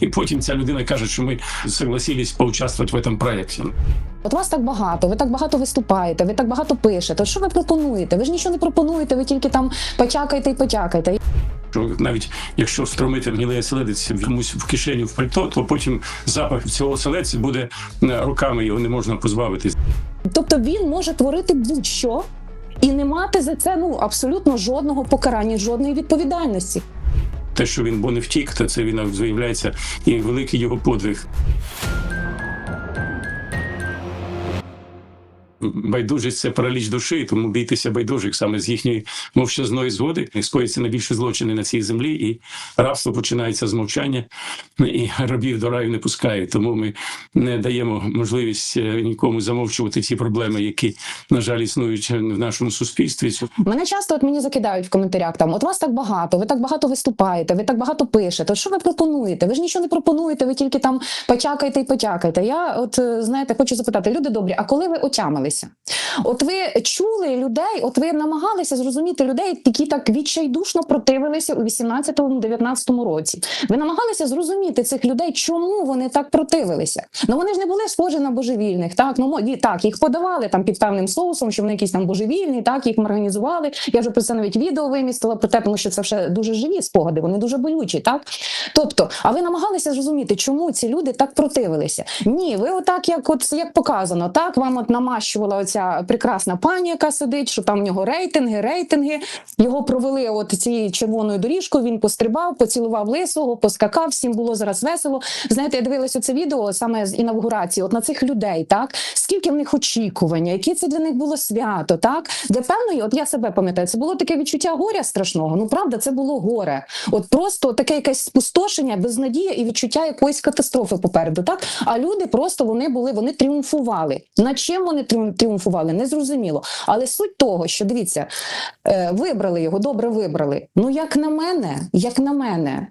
І потім ця людина каже, що ми согласились поучаствувати в цьому проєкті. От вас так багато, ви так багато виступаєте, ви так багато пишете. От Що ви пропонуєте? Ви ж нічого не пропонуєте, ви тільки там почакайте і потякайте. Що навіть якщо встромити гнилий оселедець комусь в кишеню в пальто, то потім запах цього оселедця буде е, руками його не можна позбавитись. Тобто він може творити будь-що і не мати за це ну абсолютно жодного покарання, жодної відповідальності. Те, що він бо не втік, то це він виявляється і великий його подвиг. Байдужість це параліч душі, тому бійтеся байдужих саме з їхньої мовчазної згоди. Скоїться найбільше злочини на цій землі, і рабство починається з мовчання, і рабів до раю не пускають. Тому ми не даємо можливість е, нікому замовчувати ті проблеми, які на жаль існують в нашому суспільстві. Мене часто от мені закидають в коментарях там: от вас так багато, ви так багато виступаєте, ви так багато пишете. Що ви пропонуєте? Ви ж нічого не пропонуєте, ви тільки там почакайте і потякайте. Я, от е, знаєте, хочу запитати, люди добрі, а коли ви отямилися? От ви чули людей, от ви намагалися зрозуміти людей, які так відчайдушно противилися у 18-19 році. Ви намагалися зрозуміти цих людей, чому вони так противилися. Ну вони ж не були схожі на божевільних. Так, ну так їх подавали там під певним соусом, що вони якісь там божевільні, так їх організували. Я вже про це навіть відео вимістила про те, тому що це вже дуже живі спогади, вони дуже болючі, так тобто, а ви намагалися зрозуміти, чому ці люди так противилися? Ні, ви отак, як от як показано, так вам от намащувала оця прекрасна пані, яка сидить, що там в нього рейтинги, рейтинги. Його провели от цією червоною доріжкою. Він пострибав, поцілував лисого, поскакав. Всім було зараз весело. Знаєте, я дивилася це відео саме з інавгурації. От на цих людей, так скільки в них очікування, яке це для них було свято, так для певної, от я себе пам'ятаю, це було таке відчуття горя страшного. Ну правда, це було горе. От просто таке якесь спустошення, безнадія і відчуття якоїсь катастрофи попереду. Так а люди просто вони були, вони тріумфували. Над чим вони тріум- тріумфували, не зрозуміло. Але суть того, що дивіться, е, вибрали його, добре вибрали. Ну як на мене, як на мене.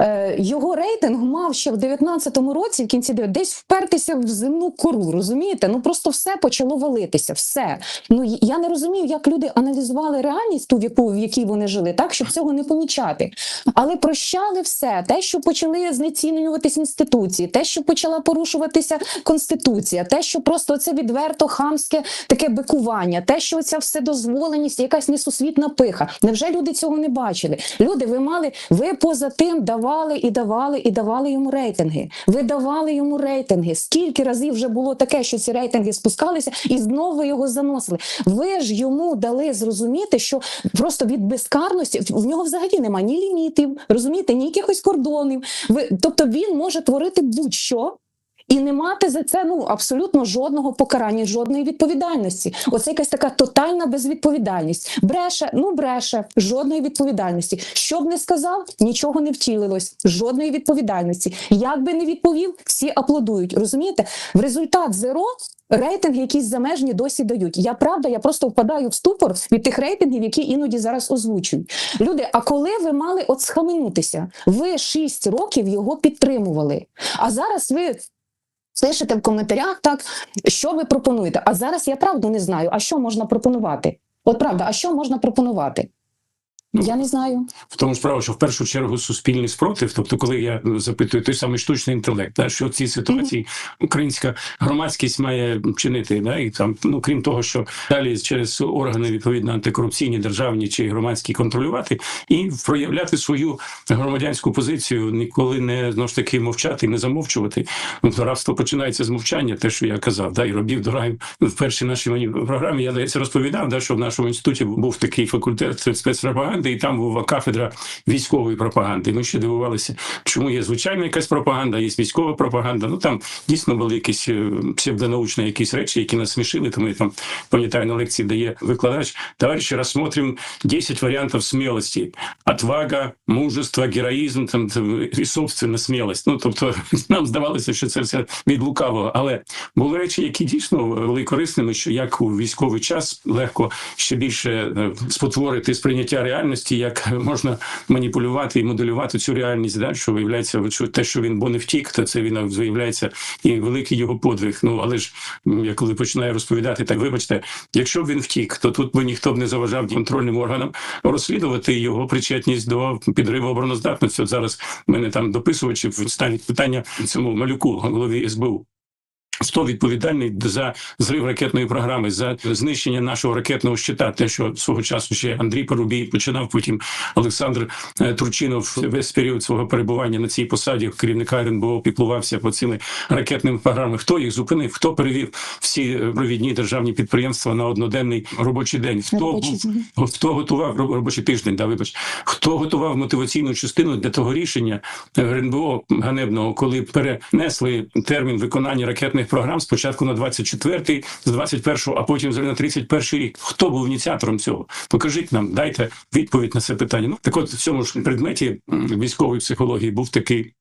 Е, його рейтинг мав ще в 19-му році, в кінці десь впертися в земну кору. Розумієте? Ну просто все почало валитися. Все. Ну я не розумію, як люди аналізували реальність, ту в яку в якій вони жили, так щоб цього не помічати. Але прощали все, те, що почали знецінюватись інституції, те, що почала порушуватися конституція, те, що просто це відверто хамське таке бикування, те, що ця вседозволеність, якась несусвітна пиха. Невже люди цього не бачили? Люди, ви мали, ви поза тим давали і давали і давали йому рейтинги. Ви давали йому рейтинги. Скільки разів вже було таке, що ці рейтинги спускалися, і знову його заносили. Ви ж йому дали зрозуміти, що просто від безкарності в- нього взагалі немає ні лімітів, розумієте, ні якихось кордонів. Ви, тобто він може творити будь-що. І не мати за це ну абсолютно жодного покарання, жодної відповідальності. Оце якась така тотальна безвідповідальність. Бреше, ну бреше, жодної відповідальності. Що б не сказав, нічого не втілилось, жодної відповідальності. Як би не відповів, всі аплодують. Розумієте? В результат зеро рейтинги якісь замежні досі дають. Я правда, я просто впадаю в ступор від тих рейтингів, які іноді зараз озвучують. Люди, а коли ви мали от схаменутися? Ви шість років його підтримували. А зараз ви пишете в коментарях, так що ви пропонуєте. А зараз я правду не знаю. А що можна пропонувати? От правда, а що можна пропонувати? Я не знаю. В тому справа, що в першу чергу суспільний спротив, тобто, коли я запитую той самий штучний інтелект, да, що в цій ситуації українська громадськість має чинити, да, і там, ну крім того, що далі через органи відповідно антикорупційні, державні чи громадські контролювати і проявляти свою громадянську позицію, ніколи не знову ж таки мовчати, не замовчувати. Ну, рабство починається з мовчання, те, що я казав, да, і робів до раю. Ну, В першій нашій мені програмі я здається розповідав, да, що в нашому інституті був такий факультет спецпропаганди, і там була кафедра військової пропаганди. Ми ще дивувалися, чому є звичайна якась пропаганда, є військова пропаганда. Ну там дійсно були якісь е, псевдонаучні якісь речі, які нас смішили. Тому я там пам'ятаю на лекції дає викладач. Товариші, рассмотрим 10 варіантів смілості: отвага, мужество, героїзм там і собственна смілость. Ну тобто нам здавалося, що це все від лукавого, але були речі, які дійсно були корисними, що як у військовий час легко ще більше е, спотворити сприйняття реальності. Реальності, як можна маніпулювати і моделювати цю реальність. Да? Що виявляється, що те, що він бо не втік, то це він виявляється і великий його подвиг. Ну але ж я коли починаю розповідати, так вибачте, якщо б він втік, то тут би ніхто б не заважав контрольним органам розслідувати його причетність до підриву обороноздатності. От зараз мене там дописувачі стануть питання цьому малюку голові СБУ. Хто відповідальний за зрив ракетної програми, за знищення нашого ракетного щита? Те, що свого часу ще Андрій Порубій починав, потім Олександр е, Турчинов весь період свого перебування на цій посаді керівника РНБО піклувався по цими ракетними програмами. Хто їх зупинив? Хто перевів всі провідні державні підприємства на одноденний робочий день? Хто був хто готував роб- робочий тиждень? Да, вибач, хто готував мотиваційну частину для того рішення РНБО ганебного, коли перенесли термін виконання ракетних програм спочатку на 24-й, з 21-го, а потім взагалі на 31-й рік. Хто був ініціатором цього? Покажіть нам, дайте відповідь на це питання. Ну так, от в цьому ж предметі військової психології був такий.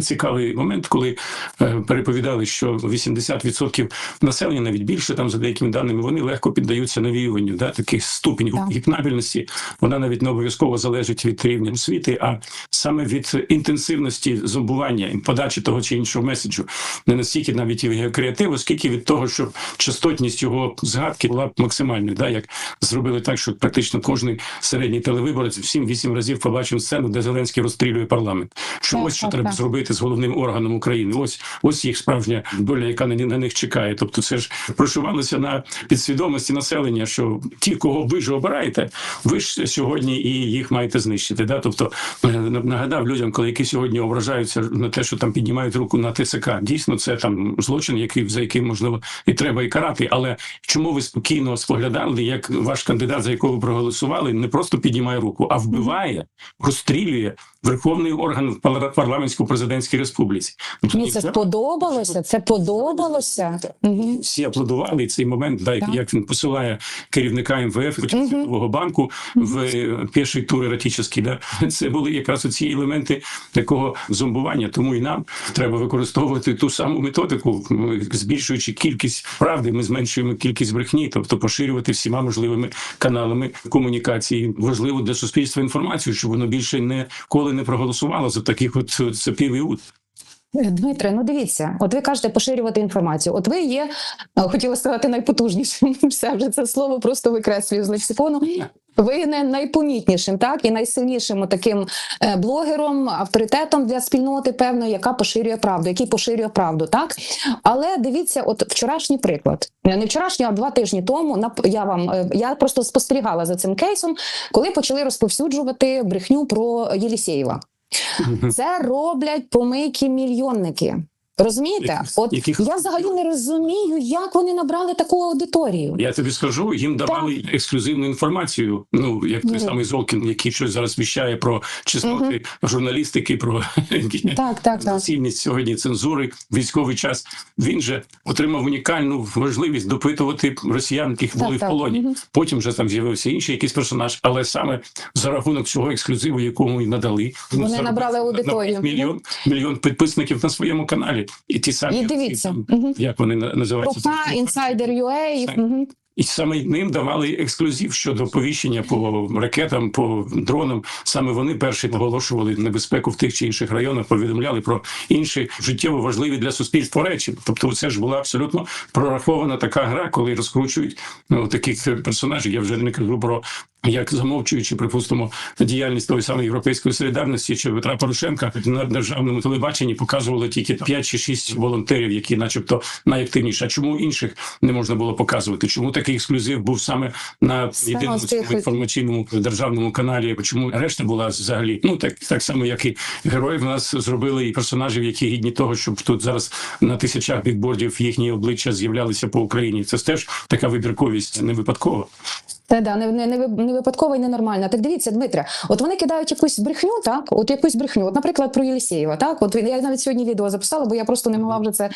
Цікавий момент, коли е, переповідали, що 80% населення, навіть більше там за деякими даними, вони легко піддаються навіюванню. Да, такий ступінь Так. гіпнабельності, вона навіть не обов'язково залежить від рівня освіти, а саме від інтенсивності зомбування і подачі того чи іншого меседжу. Не настільки навіть і його креативу, скільки від того, щоб частотність його згадки була б максимальною. Да, як зробили так, що практично кожний середній телевиборець в 7-8 разів побачив сцену, де Зеленський розстрілює парламент. Що Так, ось що так, треба так. Зробити з головним органом України. Ось ось їх справжня доля, яка на, на них чекає. Тобто, це ж прошивалося на підсвідомості населення, що ті, кого ви ж обираєте, ви ж сьогодні і їх маєте знищити. Да? Тобто е, нагадав людям, коли які сьогодні ображаються на те, що там піднімають руку на ТСК. Дійсно, це там злочин, який за яким можливо і треба і карати. Але чому ви спокійно споглядали, як ваш кандидат, за якого ви проголосували, не просто піднімає руку, а вбиває, розстрілює верховний орган в пар- парламентсько-президентській республіці. Мені це це- сподобалося. Це подобалося. Угу. всі аплодували цей момент, да, як він посилає керівника МВФ. Світового банку в е, перший тур еротичний. Да. Це були якраз ці елементи такого зомбування. Тому і нам треба використовувати ту саму методику, збільшуючи кількість правди, ми зменшуємо кількість брехні, тобто поширювати всіма можливими каналами комунікації важливу для суспільства інформацію, щоб воно більше ніколи не проголосувала за таких от цепів і ут. Дмитре, ну дивіться, от ви кажете поширювати інформацію. От ви є, е, хотіла сказати, найпотужнішим. Все вже це слово просто викреслюю з лексикону. Ви не найпомітнішим, так і найсильнішим таким е, блогером, авторитетом для спільноти, певно, яка поширює правду, який поширює правду, так але дивіться, от вчорашній приклад, не вчорашній, а два тижні тому. я вам е, я просто спостерігала за цим кейсом, коли почали розповсюджувати брехню про Єлісєєва. Це роблять помийки мільйонники. Розумієте? Яких- От яких- я взагалі не розумію, як вони набрали таку аудиторію. Я тобі скажу, їм давали ексклюзивну інформацію. Ну як той самий Золкін, який щось зараз віщає про чесноти журналістики, про Так, так, так. сьогодні цензури, військовий час. Він же отримав унікальну можливість допитувати росіян, яких Так, були в так. полоні. Мгм. Потім вже там з'явився інший якийсь персонаж, але саме за рахунок цього ексклюзиву, якому й надали, Вони набрали аудиторію. мільйон мільйон підписників на своєму каналі. І ті самі І ці дивіться. там, як вони на- називаються Профа, інсайдер UA. Так. І саме ним давали ексклюзив щодо повіщення по ракетам, по дронам. Саме вони перші наголошували небезпеку в тих чи інших районах, повідомляли про інші життєво важливі для суспільства речі. Тобто, це ж була абсолютно прорахована така гра, коли розкручують ну, таких персонажів. Я вже не кажу про як замовчуючи, припустимо, діяльність тої самої європейської солідарності чи Петра Порошенка на державному телебаченні показували тільки 5 чи 6 волонтерів, які, начебто, найактивніші. А чому інших не можна було показувати? Чому такий ексклюзив був саме на єдиному цьому інформаційному державному каналі? Чому решта була взагалі? Ну так так само, як і героїв, нас зробили і персонажів, які гідні того, щоб тут зараз на тисячах бікбордів їхні обличчя з'являлися по Україні. Це ж теж така вибірковість не випадкова. Та да, не, не, не ви- не випадково і ненормально. Так дивіться, Дмитре, от вони кидають якусь брехню, так? От якусь брехню, от, наприклад, про Єлісєєва, так? От я навіть сьогодні відео записала, бо я просто не могла вже це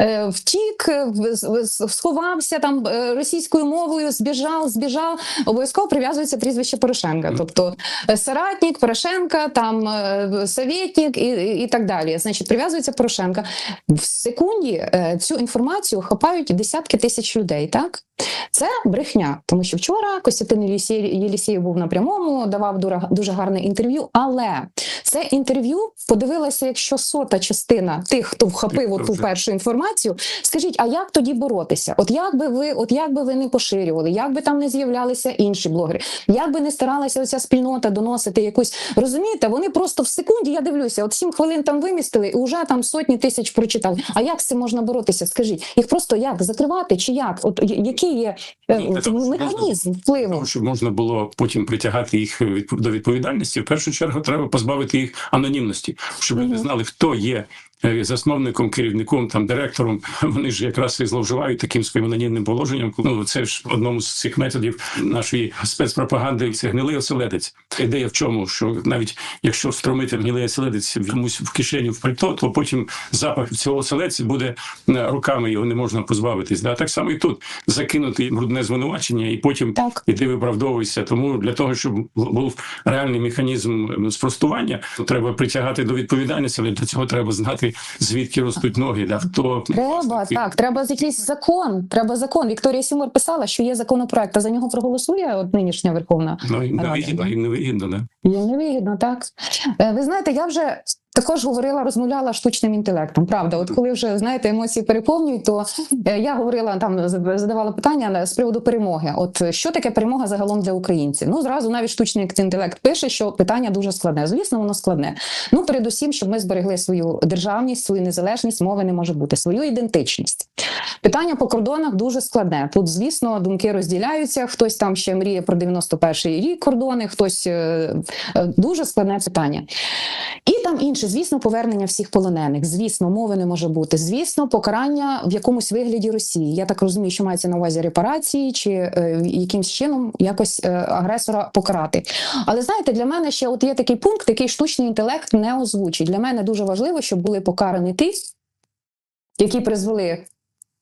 е, втік, е, сховався там е, російською мовою, збіжав, збіжав. Обов'язково прив'язується прізвище Порошенка. Тобто е, соратник Порошенка, там советник і, і, так далі. Значить, прив'язується Порошенка. В секунді цю інформацію хапають десятки тисяч людей, так? Це брехня, тому що вчора Костянтин Єлісєєв був на прямому, давав дуже гарне інтерв'ю. Але це інтерв'ю подивилася, якщо сота частина тих, хто вхопив ту першу інформацію. Скажіть, а як тоді боротися? От як би ви, от як би ви не поширювали, як би там не з'являлися інші блогери, як би не старалася оця спільнота доносити якусь, розумієте, вони просто в секунді, я дивлюся, от сім хвилин там вимістили, і вже там сотні тисяч прочитали. А як з цим можна боротися? Скажіть, їх просто як закривати чи як? От який є е, це можна- механізм впливу? Щоб можна було потім притягати їх до відповідальності, в першу чергу треба позбавити їх анонімності, щоб люди знали, хто є засновником, керівником, там директором. Вони ж якраз і зловживають таким своїм анонімним положенням. Ну це ж одному з цих методів нашої спецпропаганди. Це гнилий оселедець. Ідея в чому, що навіть якщо встромити гнилий оселедець комусь в кишеню в пальто, то потім запах цього оселедця буде е, руками його не можна позбавитись. Да? Так само і тут закинути брудне звинувачення, і потім Так. і ти виправдовуєшся. Тому для того, щоб був реальний механізм спростування, то треба притягати до відповідальності, але для цього треба знати, звідки ростуть ноги. Да? Хто Треба так, треба якийсь закон. Треба закон. Вікторія Сімор писала, що є законопроект, а за нього проголосує от нинішня Верховна Ну, їм не вигідно, да. їм не вигідно, да? Їм не вигідно, так. Е, Ви знаєте, я вже також говорила, розмовляла штучним інтелектом. Правда, от коли вже знаєте, емоції переповнюють, то е, я говорила там, задавала питання з приводу перемоги. От що таке перемога загалом для українців? Ну зразу навіть штучний інтелект пише, що питання дуже складне. Звісно, воно складне. Ну, передусім, щоб ми зберегли свою державність, свою незалежність, мови не може бути, свою ідентичність. Питання по кордонах дуже складне. Тут, звісно, думки розділяються. Хтось там ще мріє про 91-й рік кордони, хтось е, е, дуже складне питання. І там звісно, повернення всіх полонених. Звісно, мови не може бути. Звісно, покарання в якомусь вигляді Росії. Я так розумію, що мається на увазі репарації чи е, якимсь чином якось е, агресора покарати. Але знаєте, для мене ще от є такий пункт, який штучний інтелект не озвучить. Для мене дуже важливо, щоб були покарані ті, які призвели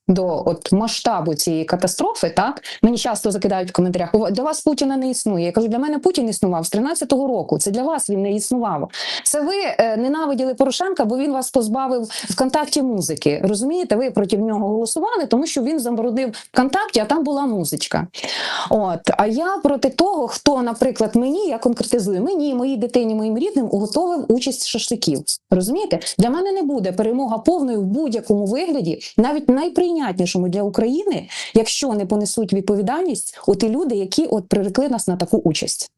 до от масштабу цієї катастрофи, так мені часто закидають в коментарях. «У- Для вас Путіна не існує. Я кажу, для мене Путін існував з 13-го року. Це для вас він не існував. Це ви е, ненавиділи Порошенка, бо він вас позбавив ВКонтакті музики. Розумієте, ви проти нього голосували, тому що він заборонив ВКонтакті, а там була музичка. От а я проти того, хто, наприклад, мені я конкретизую мені, моїй дитині, моїм рідним уготовив участь шашликів. Розумієте, для мене не буде перемога повною в будь-якому вигляді, навіть найприйнятнішому для України, якщо не понесуть відповідальність оті люди, які от прирекли нас на таку участь.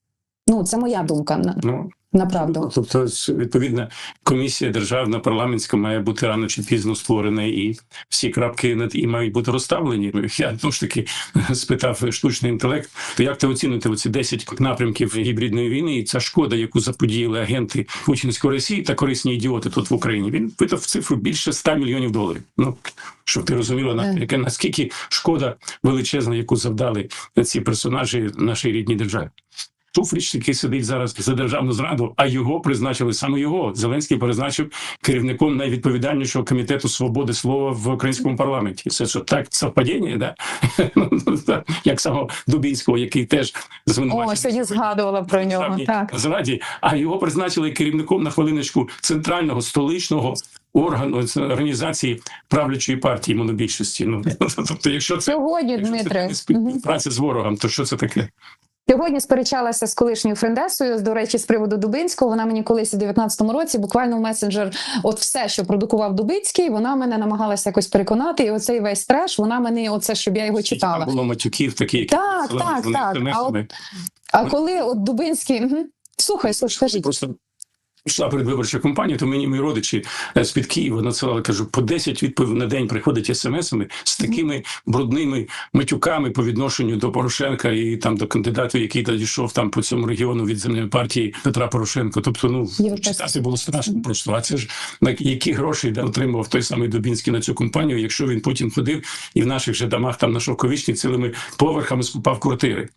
Ну це моя думка Ну, на правду. Тобто, відповідна комісія державна парламентська має бути рано чи пізно створена, і всі крапки над і мають бути розставлені. Я знову ж таки спитав штучний інтелект. То як ти оцінити оці 10 напрямків гібридної війни? І ця шкода, яку заподіяли агенти путінської Росії та корисні ідіоти тут в Україні? Він питав цифру більше 100 мільйонів доларів. Ну щоб ти розуміла, на Е. яка наскільки шкода величезна, яку завдали ці персонажі нашій рідній державі. Шуфрич, який сидить зараз за державну зраду, а його призначили саме його. Зеленський призначив керівником найвідповідальнішого комітету свободи слова в українському парламенті. Це що так совпадіння, да? Як самого Дубінського, який теж звинувачений. О, сьогодні згадувала про нього. Так. зраді, а його призначили керівником на хвилиночку центрального столичного органу організації правлячої партії монобільшості. Ну тобто, якщо це Сьогодні, якщо це Дмитре. не співпраця з ворогом, то що це таке? Сьогодні сперечалася з колишньою френдесою, до речі, з приводу Дубинського. Вона мені колись у 19-му році буквально в месенджер, от все, що продукував Дубинський, вона мене намагалася якось переконати. І оцей весь треш, вона мені, оце, щоб я його Там читала. було матюків такі, Так, так, так. А от, а коли от Дубинський. Угу. Слухай, слухай, скажіть. Просто йшла передвиборча кампанія, то мені мої родичі е, з-під Києва надсилали, кажу, по 10 відповідей на день приходять смс-ами з такими брудними матюками по відношенню до Порошенка і там до кандидатів, який тоді йшов там по цьому регіону від земної партії Петра Порошенка. Тобто, ну читати було страшно просто. А це ж на які гроші да, отримував той самий Дубінський на цю компанію, якщо він потім ходив і в наших же домах там на Шовковічній цілими поверхами скупав квартири.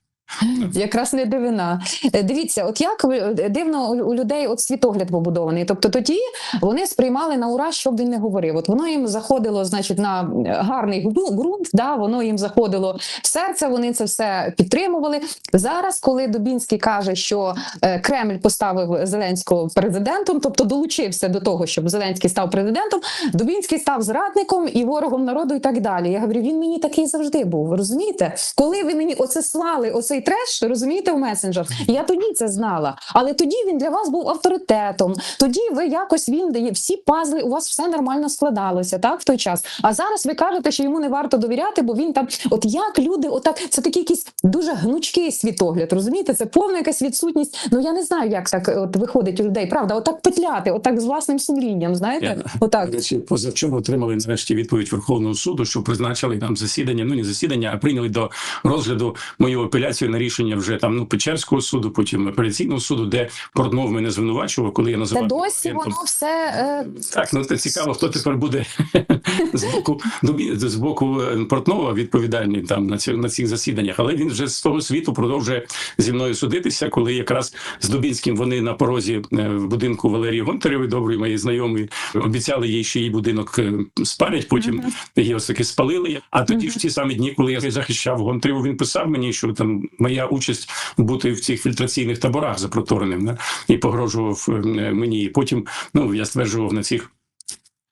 Якраз не дивина. Е, Дивіться, от як е, дивно у- людей от світогляд побудований. Тобто тоді вони сприймали на ура, що б він не говорив. От воно їм заходило, значить, на е, гарний ґрунт, да, воно їм заходило в серце. Вони це все підтримували. Зараз, коли Дубінський каже, що Кремль поставив Зеленського президентом, тобто долучився до того, щоб Зеленський став президентом, Дубінський став зрадником і ворогом народу, і так далі. Я говорю, він мені такий завжди був. Розумієте? Коли ви мені оце слали, оцей треш, розумієте, в месенджер, я тоді це знала. Але тоді він для вас був авторитетом. Тоді ви якось він дає всі пазли, у вас все нормально складалося, так в той час. А зараз ви кажете, що йому не варто довіряти, бо він там, от як люди, отак, це такий якийсь дуже гнучкий світогляд. Розумієте, це повна якась відсутність. Ну я не знаю, як так от виходить у людей. Правда, отак петляти, отак з власним сумлінням. Знаєте, Я- отак. До речі, позавчора отримали нарешті відповідь Верховного суду, що призначили там засідання, ну не засідання, а прийняли до розгляду мою апеляцію на рішення вже там ну Печерського суду, потім апеляційного суду, де Портнов мене звинувачував, коли я Та називав досі агентом. воно все е, Так, ну це цікаво, хто тепер буде з боку Дубі- з боку е, Портнова відповідальний там на ці на цих засіданнях. Але він вже з того світу продовжує зі мною судитися, коли якраз з Дубінським вони на порозі е, в будинку Валерії Гонтарєвої, доброї моєї знайомої, обіцяли їй, що її будинок спалять. Потім його таки спалили. А тоді ж ті самі дні, коли я захищав Гонтарєву, він писав мені, що там моя участь бути в цих фільтраційних таборах запротореним да, і погрожував е, мені. І потім ну я стверджував на цих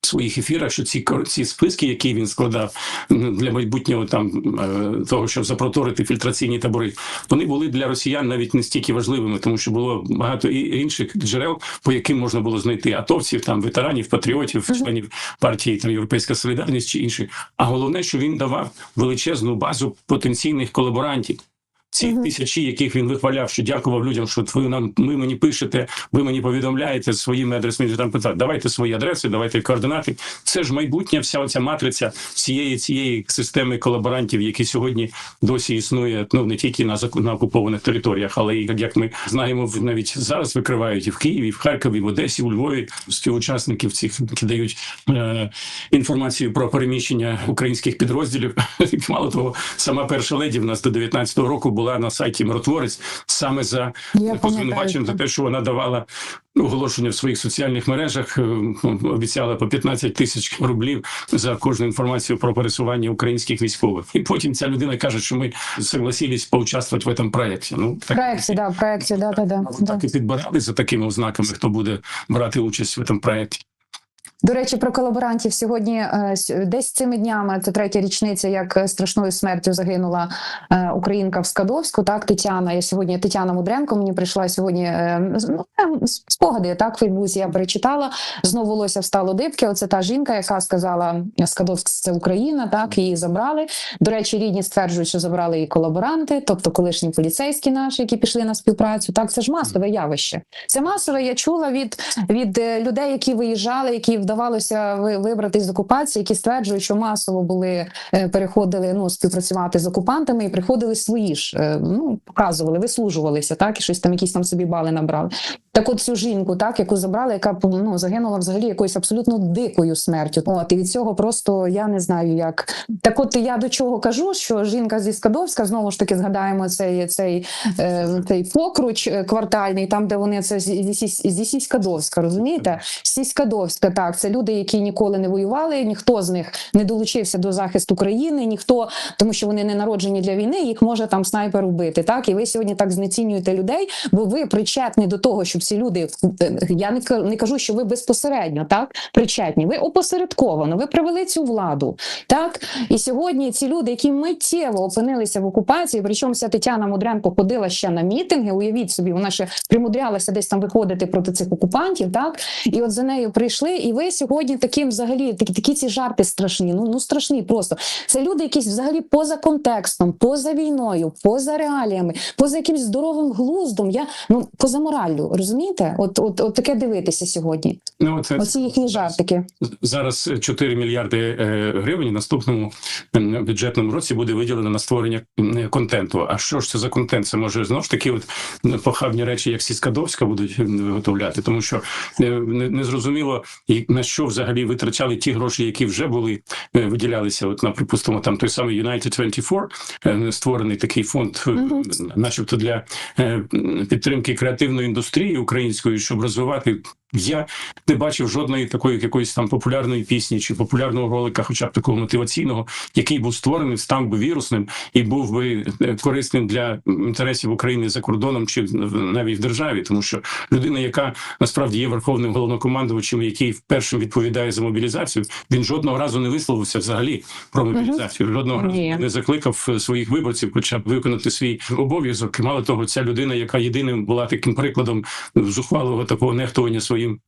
своїх ефірах, що ці ці списки, які він складав для майбутнього там е, того, щоб запроторити фільтраційні табори, вони були для росіян навіть не стільки важливими, тому що було багато і інших джерел, по яким можна було знайти атовців, там ветеранів, патріотів, членів партії там Європейська Солідарність чи інші. А головне, що він давав величезну базу потенційних колаборантів. Ці тисячі, яких він вихваляв, що дякував людям, що ви нам ви мені пишете, ви мені повідомляєте своїми адресами. Там питають, давайте свої адреси, давайте координати. Це ж майбутнє, вся оця матриця цієї цієї системи колаборантів, які сьогодні досі існує. Ну не тільки на на окупованих територіях, але і як ми знаємо, в- навіть зараз викривають і в Києві, і в Харкові, в Одесі, у Львові співучасників цих які дають е, інформацію про переміщення українських підрозділів. Мало того, сама перша леді в нас до 19-го року була на сайті Миротворець саме за Я за те, що вона давала оголошення в своїх соціальних мережах, е, обіцяла по 15 тисяч рублів за кожну інформацію про пересування українських військових. І потім ця людина каже, що ми согласились поучаствувати в цьому проєкті. Ну так проекції, да, проекції, да, да, да, да. так і підбирали за такими ознаками, хто буде брати участь в цьому проєкті. До речі, про колаборантів сьогодні е, десь цими днями це третя річниця, як е, страшною смертю загинула е, українка в Скадовську. Так, Тетяна. Я сьогодні Тетяна Мудренко. Мені прийшла сьогодні ну, спогади. Так, в Фейсбуці я перечитала. Знову волосся встало дибки. Оце та жінка, яка сказала Скадовськ це Україна. Так її забрали. До речі, рідні стверджують, що забрали її колаборанти, тобто колишні поліцейські наші, які пішли на співпрацю. Так, це ж масове явище. Це масове. Я чула від, від людей, які виїжджали, які вдавалося ви- вибрати з окупації, які стверджують, що масово були е, переходили ну співпрацювати з окупантами і приходили свої ж. е, Ну показували, вислужувалися, так і щось там, якісь там собі бали набрали. Так, от цю жінку, так яку забрали, яка ну загинула взагалі якоюсь абсолютно дикою смертю. От і від цього просто я не знаю як. Так, от я до чого кажу, що жінка зі Скадовська знову ж таки згадаємо цей цей, е, цей покруч квартальний, там де вони це зі Сіськадовська, розумієте? Сіськадовська, так, це люди, які ніколи не воювали, ніхто з них не долучився до захисту країни, ніхто, тому що вони не народжені для війни, їх може там снайпер вбити. Так, і ви сьогодні так знецінюєте людей, бо ви причетні до того, щоб ці люди я не кажу, що ви безпосередньо так причетні. Ви опосередковано, ви привели цю владу. Так і сьогодні ці люди, які миттєво опинилися в окупації, причому ця Тетяна Мудренко ходила ще на мітинги. Уявіть собі, вона ще примудрялася десь там виходити проти цих окупантів. Так і от за нею прийшли. І ви сьогодні таким взагалі такі, такі ці жарти страшні. Ну ну страшні просто. Це люди, якісь взагалі поза контекстом, поза війною, поза реаліями, поза якимсь здоровим глуздом. Я ну поза мораллю, розумієте? От, от, от таке дивитися сьогодні. Ну це Оці їхні жартики. зараз 4 мільярди е, гривень наступному бюджетному році буде виділено на створення контенту. А що ж це за контент? Це може знову ж таки, от похабні речі, як Сіскадовська будуть виготовляти, тому що е, не, не зрозуміло на що взагалі витрачали ті гроші, які вже були е, виділялися. От, на припустимо, там той самий United 24, е, створений такий фонд, mm -hmm. начебто для підтримки креативної індустрії української, щоб розвивати. Я не бачив жодної такої якоїсь там популярної пісні чи популярного ролика, хоча б такого мотиваційного, який був створений, став би вірусним і був би е, корисним для інтересів України за кордоном чи навіть в державі, тому що людина, яка насправді є верховним головнокомандувачем, який першим відповідає за мобілізацію, він жодного разу не висловився взагалі про мобілізацію. Жодного разу не закликав е, своїх виборців, хоча б виконати свій обов'язок. І мало того, ця людина, яка єдиним була таким прикладом зухвалого такого нехтування своїм.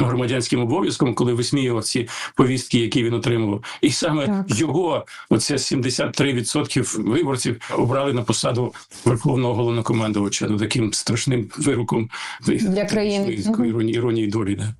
Громадянським обов'язком, коли висміював ці повістки, які він отримував, і саме Так. його, оце 73% виборців, обрали на посаду верховного головнокомандувача. Ну таким страшним вироком Для країни. іронії, долі. Да.